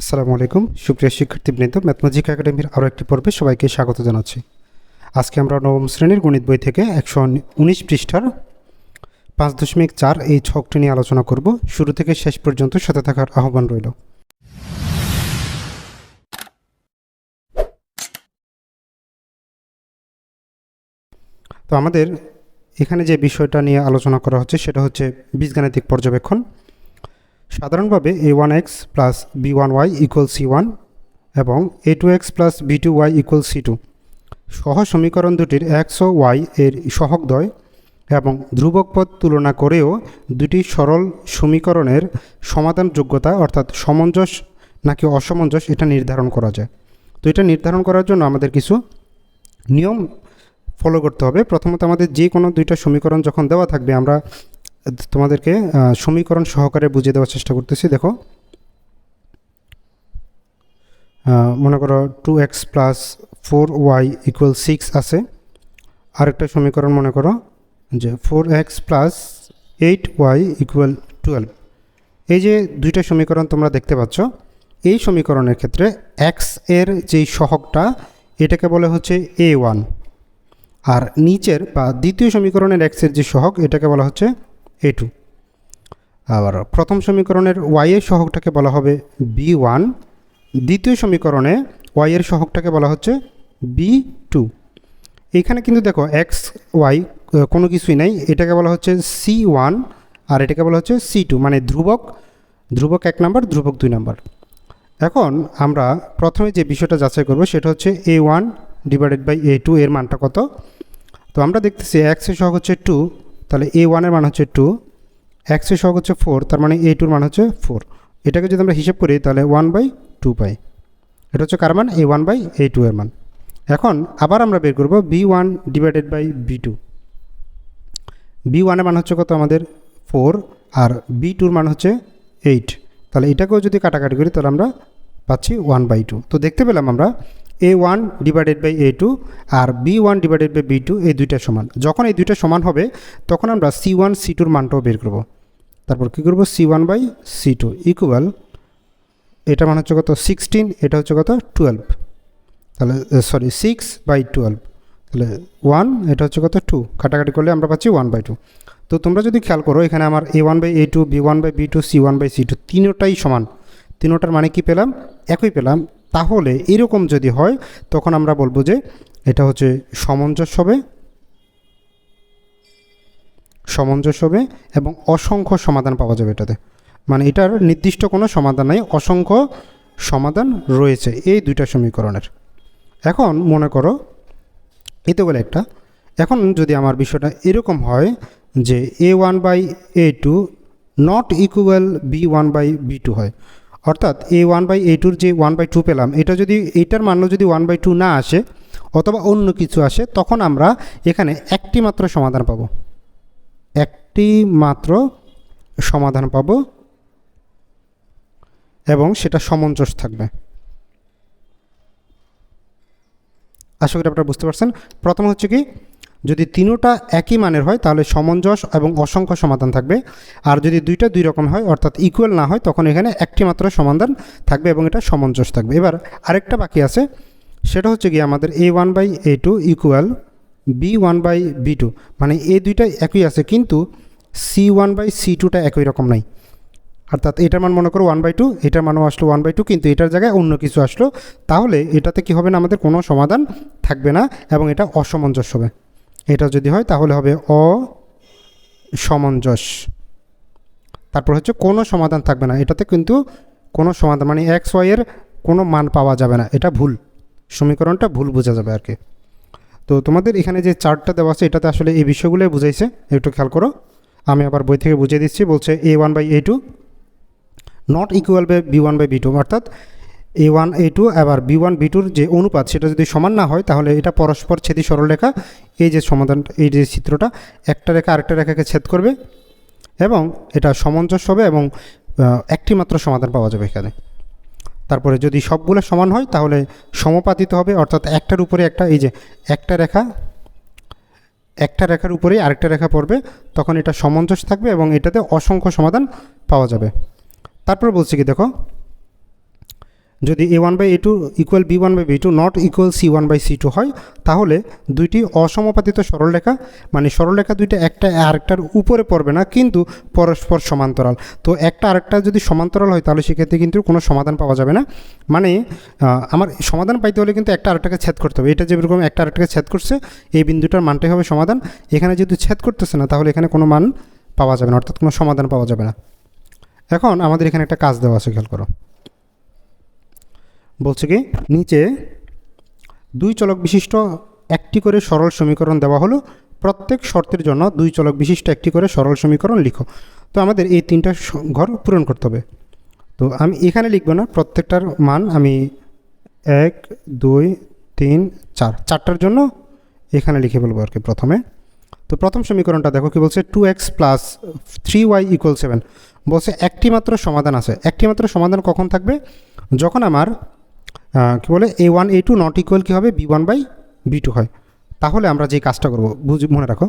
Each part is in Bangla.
আসসালামু আলাইকুম। সুপ্রিয় শিক্ষার্থীবৃন্দ ম্যাথমেটিক একাডেমির আরও একটি পর্বে সবাইকে স্বাগত জানাচ্ছি। আজকে আমরা নবম শ্রেণির গণিত বই থেকে একশো উনিশ পৃষ্ঠার পাঁচ দশমিক চার এই ছকটি নিয়ে আলোচনা করব। শুরু থেকে শেষ পর্যন্ত সাথে থাকার আহ্বান রইল। তো আমাদের এখানে যে বিষয়টা নিয়ে আলোচনা করা হচ্ছে, সেটা হচ্ছে বীজগাণিতিক পর্যবেক্ষণ। সাধারণভাবে A one X plus B one Y equal C one এবং A two X plus B two Y equal C two সহ সমীকরণ দুটির এক্স ও ওয়াই এর সহগদ্বয় এবং ধ্রুবক পদ তুলনা করেও দুটি সরল সমীকরণের সমাধান যোগ্যতা অর্থাৎ সমঞ্জস নাকি অসমঞ্জস এটা নির্ধারণ করা যায়। তো এটা নির্ধারণ করার জন্য আমাদের কিছু নিয়ম ফলো করতে হবে। প্রথমত আমাদের যে কোনো দুইটা সমীকরণ যখন দেওয়া থাকবে আমরা তোমাদেরকে সমীকরণ সহকারে বুঝিয়ে দেওয়ার চেষ্টা করতেছি, দেখো। মনে করো two X plus four Y equal six আছে। আরেকটা সমীকরণ মনে করো, যে four X plus eight Y equal twelve এই যে দুইটা সমীকরণ তোমরা দেখতে পাচ্ছ, এই সমীকরণের ক্ষেত্রে এক্সের যেই সহগটা, এটাকে বলে হচ্ছে এ ওয়ান আর নিচের বা দ্বিতীয় সমীকরণের এক্সের যে সহগ, এটাকে বলা হচ্ছে এ টু আবার প্রথম সমীকরণের ওয়াইয়ের সহগটাকে বলা হবে বি ওয়ান দ্বিতীয় সমীকরণে ওয়াইয়ের সহগটাকে বলা হচ্ছে বি টু এইখানে কিন্তু দেখো এক্স ওয়াই কোনো কিছুই নাই। এটাকে বলা হচ্ছে সি ওয়ান আর এটাকে বলা হচ্ছে সি টু মানে ধ্রুবক। ধ্রুবক এক নাম্বার, ধ্রুবক দুই নাম্বার। এখন আমরা প্রথমে যে বিষয়টা যাচাই করব সেটা হচ্ছে A one divided by A two এর মানটা কত? তো আমরা দেখতেছি এক্সের সহগ হচ্ছে টু তাহলে এ ওয়ানের মান হচ্ছে টু এক্সের সহগ হচ্ছে ফোর তার মানে এ টুর মান হচ্ছে ফোর এটাকে যদি আমরা হিসেব করি, তাহলে ওয়ান বাই টু পাই এটা হচ্ছে কার মান? A one by A two এর মান। এখন আবার আমরা বের করব B one divided by B two B ওয়ানের মান হচ্ছে কত আমাদের? ফোর আর বি টুর মান হচ্ছে এইট তাহলে এটাকেও যদি কাটাকাটি করি, তাহলে আমরা পাচ্ছি ওয়ান বাই টু তো দেখতে পেলাম আমরা A one divided by A two R B one divided by B two এই দুইটা সমান। যখন এই দুইটা সমান হবে, তখন আমরা সি ওয়ান সি টুর মানটাও বের করব। তারপর কী করব? C one by C two equal এটা মান হচ্ছে কত? সিক্সটিন এটা হচ্ছে কত? টুয়েলভ তাহলে সরি সিক্স বাই টুয়েলভ তাহলে ওয়ান এটা হচ্ছে কত? টু কাটাকাটি করলে আমরা পাচ্ছি ওয়ান বাই টু তো তোমরা যদি খেয়াল করো, এখানে আমার A one by A two B one by B two C one by C two তিনোটাই সমান। তিনোটার মানে কি পেলাম? একই পেলাম। তাহলে এরকম যদি হয়, তখন আমরা বলব যে এটা হচ্ছে সামঞ্জস্য হবে সামঞ্জস্য হবে এবং অসংখ্য সমাধান পাওয়া যাবে এটাতে। মানে এটার নির্দিষ্ট কোনো সমাধান নাই, অসংখ্য সমাধান রয়েছে এই দুইটা সমীকরণের। এখন মনে করো, এতে বলে একটা, এখন যদি আমার বিষয়টা এরকম হয় যে A one by A two not equal B one by B two হয় অর্থাৎ এ ওয়ান বাই এ টুর যে ওয়ান বাই টু পেলাম, এটা যদি, এইটার মান যদি ওয়ান বাই টু না আসে অথবা অন্য কিছু আসে, তখন আমরা এখানে একটি মাত্র সমাধান পাব। একটি মাত্র সমাধান পাব এবং সেটা সমঞ্জস থাকবে। আশা করি আপনারা বুঝতে পারছেন। প্রথম হচ্ছে কি যদি তিনোটা একই মানের হয়, তাহলে সমঞ্জস এবং অসংখ্য সমাধান থাকবে। আর যদি দুইটা দুই রকম হয়, অর্থাৎ ইকুয়াল না হয়, তখন এখানে একটি মাত্র সমাধান থাকবে এবং এটা সমঞ্জস থাকবে। এবার আরেকটা বাকি আছে, সেটা হচ্ছে গিয়ে আমাদের A one by A two equal B one by B two মানে এ দুইটা একই আছে, কিন্তু সি ওয়ান বাই সি টুটা একই রকম নাই। অর্থাৎ এটার মান মনে করো ওয়ান বাই টু এটার মানও আসলো ওয়ান বাই টু কিন্তু এটার জায়গায় অন্য কিছু আসলো। তাহলে এটাতে কি হবে না, আমাদের কোনো সমাধান থাকবে না, এবং এটা অসমঞ্জস হবে। এটা যদি হয়, তাহলে হবে অসমঞ্জস তারপর হচ্ছে কোনো সমাধান থাকবে না। এটাতে কিন্তু কোনো সমাধান মানে এক্স ওয়াইয়ের কোনো মান পাওয়া যাবে না। এটা ভুল। সমীকরণটা ভুল বোঝা যাবে আর কি। তো তোমাদের এখানে যে চার্টটা দেওয়া আছে, এটাতে আসলে এই বিষয়গুলোই বুঝাইছে। একটু খেয়াল করো। আমি আবার বই থেকে বুঝিয়ে দিচ্ছি। বলছে A one by A two not equal by B one by B two, অর্থাৎ এ ওয়ান এ টু আবার বি ওয়ান বি টুর যে অনুপাত সেটা যদি সমান না হয়, তাহলে এটা পরস্পর ছেদি সরলরেখা এই যে সমাধান, এই যে চিত্রটা, একটা রেখা আরেকটা রেখাকে ছেদ করবে এবং এটা সামঞ্জস্য হবে এবং একটি মাত্র সমাধান পাওয়া যাবে এখানে। তারপরে যদি সবগুলো সমান হয়, তাহলে সমপাতিত হবে, অর্থাৎ একটার উপরে একটা, এই যে একটা রেখা, একটা রেখার উপরেই আরেকটা রেখা পড়বে, তখন এটা সমঞ্জস থাকবে এবং এটাতে অসংখ্য সমাধান পাওয়া যাবে। তারপর বলছি কি, দেখো যদি A one by A two equal B one by B two not equal C one by C two হয়, তাহলে দুইটি অসমপাতিত সরলরেখা মানে সরলরেখা দুইটা একটা আরেকটার উপরে পড়বে না, কিন্তু পরস্পর সমান্তরাল। তো একটা আরেকটা যদি সমান্তরাল হয়, তাহলে সেক্ষেত্রে কিন্তু কোনো সমাধান পাওয়া যাবে না। মানে আমার সমাধান পাইতে হলে কিন্তু একটা আরেকটাকে ছেদ করতে হবে। এটা যেরকম একটা আরেকটাকে ছেদ করছে, এই বিন্দুটার মানটাই হবে সমাধান। এখানে যেহেতু ছেদ করতেছে না, তাহলে এখানে কোনো মান পাওয়া যাবে না, অর্থাৎ কোনো সমাধান পাওয়া যাবে না। এখন আমাদের এখানে একটা কাজ দেওয়া আছে, খেয়াল করো। বলছে কি? নিচে দুই চলক বিশিষ্ট একটি করে সরল সমীকরণ দেওয়া হলো। প্রত্যেক শর্তের জন্য দুই চলক বিশিষ্ট একটি করে সরল সমীকরণ লিখো। তো আমাদের এই তিনটা ঘর পূরণ করতে হবে। তো আমি এখানে লিখব না, প্রত্যেকটার মান আমি এক, দুই, তিন, চার। চারটার জন্য এখানে লিখে বলব আর কি প্রথমে। তো প্রথম সমীকরণটা দেখো কি বলছে two x plus three y equal seven বলছে একটি মাত্র সমাধান আছে। একটি মাত্র সমাধান কখন থাকবে? যখন আমার কি বলে A one A two not equal কী হবে? B one by B two হয়। তাহলে আমরা যে কাজটা করব, বুঝ মনে রাখো।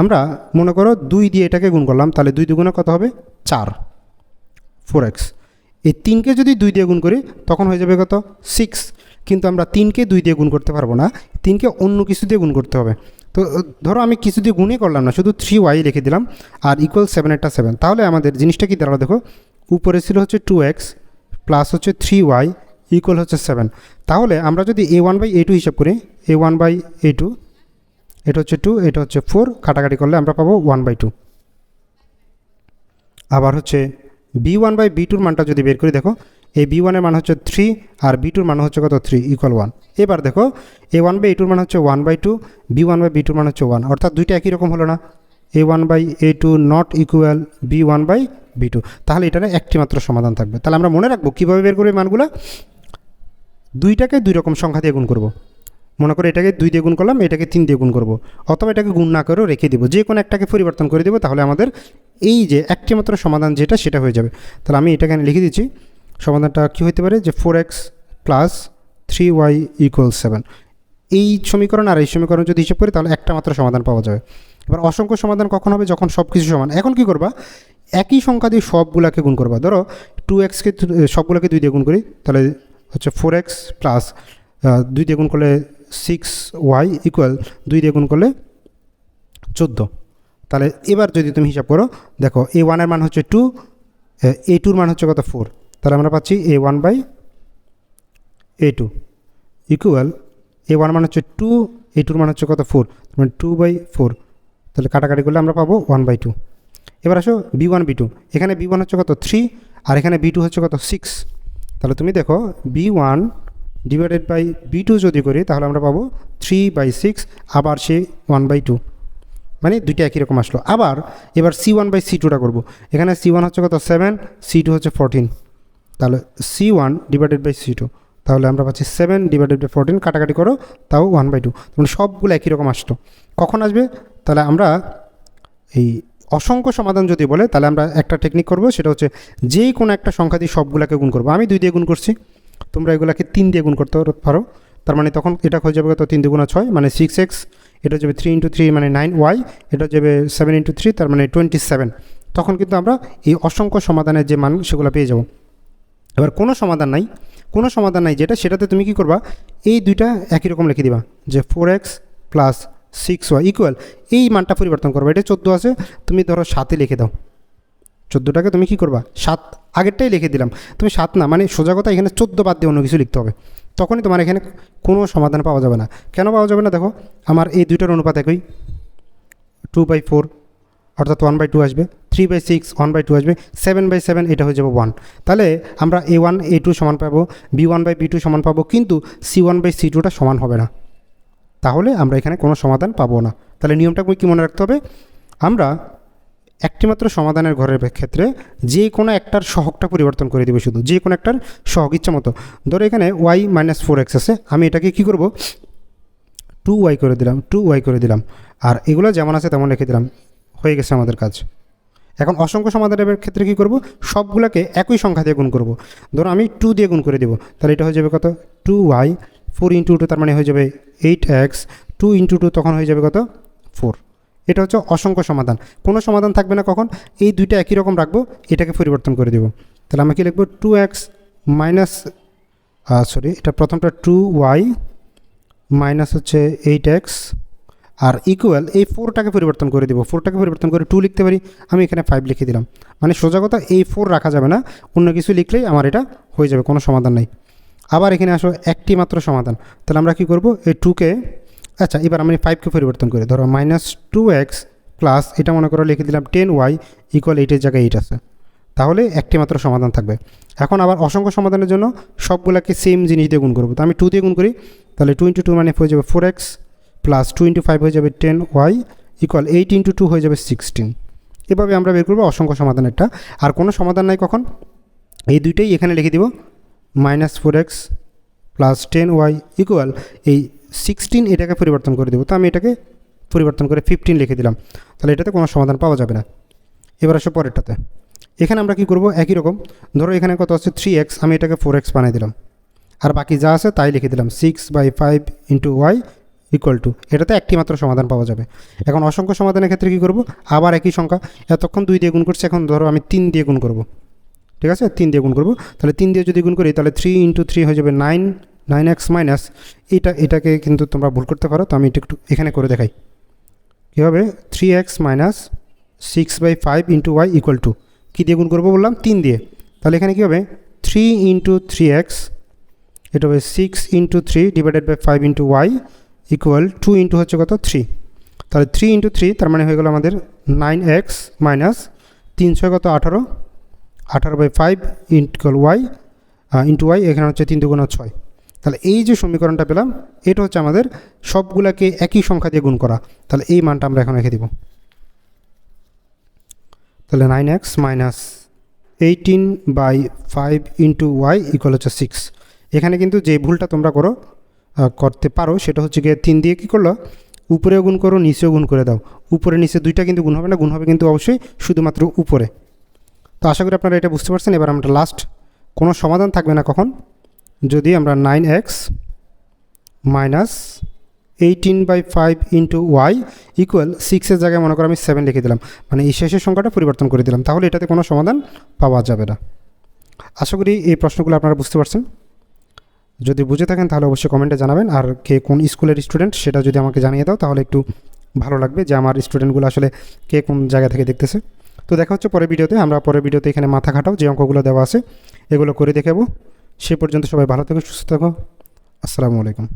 আমরা মনে করো দুই দিয়ে এটাকে গুণ করলাম, তাহলে দুই দুগুণে কত হবে? চার। ফোর এক্স এই তিনকে যদি দুই দিয়ে গুণ করি, তখন হয়ে যাবে কত? সিক্স কিন্তু আমরা তিনকে দুই দিয়ে গুণ করতে পারব না, তিনকে অন্য কিছু দিয়ে গুণ করতে হবে। তো ধরো আমি কিছু দিয়ে গুণই করলাম না, শুধু থ্রি ওয়াই লিখে দিলাম, আর ইকুয়াল সেভেন একটা সেভেন তাহলে আমাদের জিনিসটা কি দাঁড়াল দেখো, উপরে ছিল হচ্ছে টু এক্স প্লাস হচ্ছে থ্রি ওয়াই ইকুয়াল হচ্ছে সেভেন তাহলে আমরা যদি A one by A two হিসাব করি A one by A two এটা হচ্ছে টু এটা হচ্ছে ফোর কাটাকাটি করলে আমরা পাবো ওয়ান বাই টু আবার হচ্ছে বি ওয়ান বাই বি টুর মানটা যদি বের করি, দেখো, এই বি ওয়ানের মান হচ্ছে থ্রি আর বি টুর মান হচ্ছে কত থ্রি ইকুয়াল ওয়ান এবার দেখো এ ওয়ান বাই এ টুর মান হচ্ছে one by two B one by B টুর মান হচ্ছে ওয়ান অর্থাৎ দুইটা একই রকম হলো না। A one by A two not equal B one by B two তাহলে এটার একটি মাত্র সমাধান থাকবে। তাহলে আমরা মনে রাখব কীভাবে বের করব মানগুলো? দুইটাকে দুই রকম সংখ্যা দিয়ে গুণ করব। মনে করো এটাকে দুই দিয়ে গুণ করলাম, এটাকে তিন দিয়ে গুণ করব। অথবা এটাকে গুণ না করেও রেখে দেবো। যে কোনো একটাকে পরিবর্তন করে দেবো, তাহলে আমাদের এই যে একটি মাত্র সমাধান যেটা, সেটা হয়ে যাবে। তাহলে আমি এটাকে লিখে দিচ্ছি। সমাধানটা কী হতে পারে? যে four x plus three y equal seven এই সমীকরণ আর এই সমীকরণ যদি হিসাব করি, তাহলে একটা মাত্র সমাধান পাওয়া যাবে। এবার অসংখ্য সমাধান কখন হবে? যখন সব কিছু সমান। এখন কি করবা? একই সংখ্যা দিয়ে সবগুলাকে গুণ করবা। ধরো টু এক্সকে সবগুলোকে দুই দিয়ে গুণ করি, তাহলে হচ্ছে ফোর এক্স প্লাস দুই দিয়ে গুণ করলে সিক্স ওয়াই ইকুয়াল দুই দিয়ে গুণ করলে চোদ্দ। তাহলে এবার যদি তুমি হিসাব করো, দেখো এ ওয়ানের মান হচ্ছে টু এ টুর মান হচ্ছে কত? ফোর তাহলে আমরা পাচ্ছি A one by A two equal A one মান হচ্ছে টু এ টুর মান হচ্ছে কত? ফোর মানে টু বাই ফোর তাহলে কাটাকাটি করলে আমরা পাবো ওয়ান বাই টু এবার আসো বি ওয়ান বি টু এখানে বি ওয়ান হচ্ছে কত? থ্রি আর এখানে বি টু হচ্ছে কত? সিক্স তাহলে তুমি দেখো B one divided by B two যদি করি, তাহলে আমরা পাবো থ্রি বাই সিক্স আবার সে ওয়ান বাই টু মানে দুইটা একই রকম আসলো। আবার এবার সি ওয়ান বাই সি টুটা করব। এখানে সি ওয়ান হচ্ছে কত? সেভেন সি টু হচ্ছে ফোরটিন তাহলে C one divided by C two তাহলে আমরা পাচ্ছি সেভেন ডিভাইডেড বাই ফোরটিন কাটাকাটি করো, তাও ওয়ান বাই টু মানে সবগুলো একই রকম আসতো কখন আসবে? তাহলে আমরা এই অসংখ্য সমাধান যদি বলে, তাহলে আমরা একটা টেকনিক করব, সেটা হচ্ছে যেই কোনো একটা সংখ্যা দিয়ে সবগুলোকে গুণ করব। আমি দুই দিয়ে গুণ করছি, তোমরা এগুলাকে তিন দিয়ে গুণ করতে পারো। তার মানে তখন এটা হয়ে যাবে কত? তিন দুগুণা ছয় মানে সিক্স এক্স এটা যাবে থ্রি ইন্টু থ্রি মানে নাইন ওয়াই এটা যাবে সেভেন ইন্টু থ্রি তার মানে টোয়েন্টি সেভেন তখন কিন্তু আমরা এই অসংখ্য সমাধানের যে মান, সেগুলো পেয়ে যাব। এবার কোনো সমাধান নাই, কোনো সমাধান নাই যেটা, সেটাতে তুমি কি করবা? এই দুইটা একই রকম লিখে দিবা, যে four x plus six y equal এই মানটা পরিবর্তন করবা। এটা চোদ্দ আছে, তুমি ধরো সাতে লিখে দাও। চোদ্দোটাকে তুমি কি করবা? সাত, আগেরটাই লিখে দিলাম। তুমি সাত না মানে সোজা কথা এখানে চোদ্দ বাদ দিয়ে অন্য কিছু লিখতে হবে। তখনই তোমার এখানে কোনো সমাধান পাওয়া যাবে না। কেন পাওয়া যাবে না? দেখো, আমার এই দুইটার অনুপাত একই। টু বাই ফোর অর্থাৎ ওয়ান বাই টু আসবে। Three by six one by two আসবে। সেভেন বাই সেভেন এটা হয়ে যাবে ওয়ান তাহলে আমরা এ ওয়ান এ টু সমান পাবো B one by B two সমান পাবো, কিন্তু সি ওয়ান বাই সি টুটা সমান হবে না। তাহলে আমরা এখানে কোনো সমাধান পাবো না। তাহলে নিয়মটা কি মনে রাখতে হবে? আমরা একটিমাত্র সমাধানের ঘরের ক্ষেত্রে যে কোনো একটার সহগটা পরিবর্তন করে দেবে শুধু। যে কোনো একটার সহগ ইচ্ছা মতো। ধরো এখানে ওয়াই মাইনাস ফোর এক্স আছে। আমি এটাকে কী করব? টু ওয়াই করে দিলাম টু ওয়াই করে দিলাম। আর এগুলো যেমন আছে তেমন রেখে দিলাম। হয়ে গেছে আমাদের কাজ। এখন অসংখ্য সমাধানের ক্ষেত্রে কী করব? সবগুলোকে একই সংখ্যা দিয়ে গুণ করব। ধরো আমি টু দিয়ে গুণ করে দেবো। তাহলে এটা হয়ে যাবে কত? Two y four into two তার মানে হয়ে যাবে eight x two into two তখন হয়ে যাবে কত? ফোর এটা হচ্ছে অসংখ্য সমাধান। কোনো সমাধান থাকবে না কখন? এই দুইটা একই রকম রাখব, এটাকে পরিবর্তন করে দেবো। তাহলে আমরা কি লিখব? টু এক্স মাইনাস সরি এটা প্রথমটা টু ওয়াই মাইনাস হচ্ছে এইট এক্স আর ইকুয়াল এই ফোরটাকে পরিবর্তন করে দেবো। ফোরটাকে পরিবর্তন করে টু লিখতে পারি, আমি এখানে ফাইভ লিখে দিলাম। মানে সোজা কথা, এই ফোর রাখা যাবে না, অন্য কিছু লিখলেই আমার এটা হয়ে যাবে, কোনো সমাধান নেই। আবার এখানে আসো, একটি মাত্র সমাধান। তাহলে আমরা কি করব? এই টুকে আচ্ছা এবার আমি ফাইভকে পরিবর্তন করি। ধরো মাইনাস টু এক্স প্লাস এটা মনে করো লিখে দিলাম টেন ওয়াই ইকুয়াল এইটের জায়গায় এইট আছে। তাহলে একটি মাত্র সমাধান থাকবে। এখন আবার অসংখ্য সমাধানের জন্য সবগুলোকে সেম জিনিস দিয়ে গুণ করব। তো আমি টু দিয়ে গুণ করি। তাহলে টু ইন্টু টু মানে হয়ে যাবে four x plus two into five হয়ে যাবে ten y equal eight into two হয়ে যাবে সিক্সটিন এভাবে আমরা বের করব অসংখ্য সমাধানেরটা। আর কোনো সমাধান নাই কখন? এই দুইটাই এখানে লিখে দিব। Minus four x plus ten y equal এই সিক্সটিন এটাকে পরিবর্তন করে দেবো। তো আমি এটাকে পরিবর্তন করে ফিফটিন লিখে দিলাম। তাহলে এটাতে কোনো সমাধান পাওয়া যাবে না। এবার আসো পরেরটাতে। এখানে আমরা কি করব? একই রকম। ধরো এখানে কত আছে? থ্রি এক্স আমি এটাকে ফোর এক্স বানিয়ে দিলাম। আর বাকি যা আছে তাই লিখে দিলাম। Six by five into y equal two এটাতে একটি মাত্র সমাধান পাওয়া যাবে। এখন অসংখ্য সমাধানের ক্ষেত্রে কী করব? আবার একই সংখ্যা। এতক্ষণ দুই দিয়ে গুণ করছি। এখন ধরো আমি তিন দিয়ে গুণ করব। ঠিক আছে? তিন দিয়ে গুণ করব। তাহলে তিন দিয়ে যদি গুণ করি, তাহলে থ্রি ইন্টু থ্রি হয়ে যাবে নাইন নাইন এক্স মাইনাস এটা, এটাকে কিন্তু তোমরা ভুল করতে পারো, তো আমি এটা একটু এখানে করে দেখাই। কী হবে? Three x minus six by five into y equal two কী দিয়ে গুণ করব বললাম? তিন দিয়ে। তাহলে এখানে কী হবে? থ্রি ইন্টু থ্রি এক্স এটা হবে six into three divided by five into y equal two into হচ্ছে কত? থ্রি তাহলে থ্রি ইন্টু থ্রি তার মানে হয়ে গেল আমাদের নাইন এক্স মাইনাস তিনশো কত? আঠারো। আঠারো by five into y into y এখানে হচ্ছে তিন দুগুণ ছয়। তাহলে এই যে সমীকরণটা পেলাম, এটা হচ্ছে আমাদের সবগুলাকে একই সংখ্যা দিয়ে গুণ করা। তাহলে এই মানটা আমরা এখন রেখে দিব। তাহলে nine x minus eighteen by five into y equal হচ্ছে সিক্স এখানে কিন্তু যে ভুলটা তোমরা করো করতে পারো, সেটা হচ্ছে গিয়ে তিন দিয়ে কী করল? উপরেও গুণ করো, নিচেও গুণ করে দাও। উপরে, নিচে দুইটা কিন্তু গুণ হবে না, গুণ হবে কিন্তু অবশ্যই শুধুমাত্র উপরে। তো আশা করি আপনারা এটা বুঝতে পারছেন। এবার আমরা লাস্ট কোনো সমাধান থাকবে না কখন? যদি আমরা nine x minus eighteen by five into y equal সিক্সের জায়গায় মনে করো আমি সেভেন লিখে দিলাম। মানে এই শেষের সংখ্যাটা পরিবর্তন করে দিলাম। তাহলে এটাতে কোনো সমাধান পাওয়া যাবে না। আশা করি এই প্রশ্নগুলো আপনারা বুঝতে পারছেন। যদি বুঝে থাকেন তাহলে অবশ্যই কমেন্টে জানাবেন। আর কে কোন স্কুলের স্টুডেন্ট সেটা যদি আমাকে জানিয়ে দাও তাহলে একটু ভালো লাগবে যে আমার স্টুডেন্টগুলো আসলে কে কোন জায়গা থেকে দেখতেছে। তো দেখা হচ্ছে পরের ভিডিওতে। আমরা পরের ভিডিওতে এখানে মাথা খাটাও যে অঙ্কগুলো দেওয়া আছে, এগুলো করে দেখাবো। সে পর্যন্ত সবাই ভালো থেকো, সুস্থ থাকো। আসসালামু আলাইকুম।